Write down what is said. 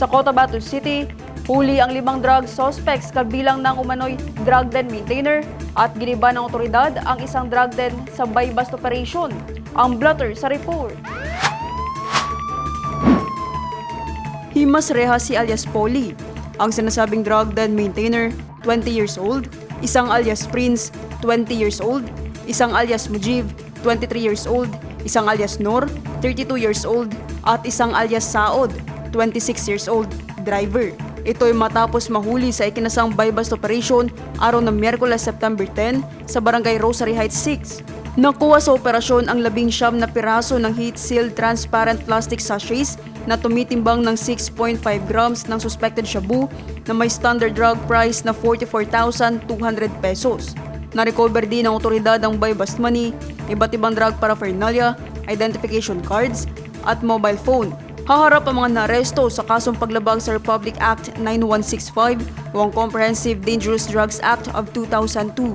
Sa Cotabato City, huli ang limang drug suspects kabilang ng umano'y drug den maintainer at giniba ng otoridad ang isang drug den sa buy-bust operation. Ang blotter sa report. Himas Rehasi alias Polly, ang sinasabing drug den maintainer, 20 years old, isang alias Prince, 20 years old, isang alias Mujib, 23 years old, isang alias Nor, 32 years old, at isang alias Saod, 26 years old, driver. Ito ay matapos mahuli sa ikinasang buy-bust operation araw ng Miyerkules September 10 sa Barangay Rosary Heights 6. Nakuha sa operasyon ang labing siyam na piraso ng heat-sealed transparent plastic sachets na tumitimbang ng 6.5 grams ng suspected shabu na may standard drug price na 44,200 pesos. Na-recover din ng otoridad ang buy-bust money, iba't ibang drug paraphernalia, identification cards, at mobile phone. Haharap ang mga naresto sa kasong paglabag sa Republic Act 9165 o ang Comprehensive Dangerous Drugs Act of 2002.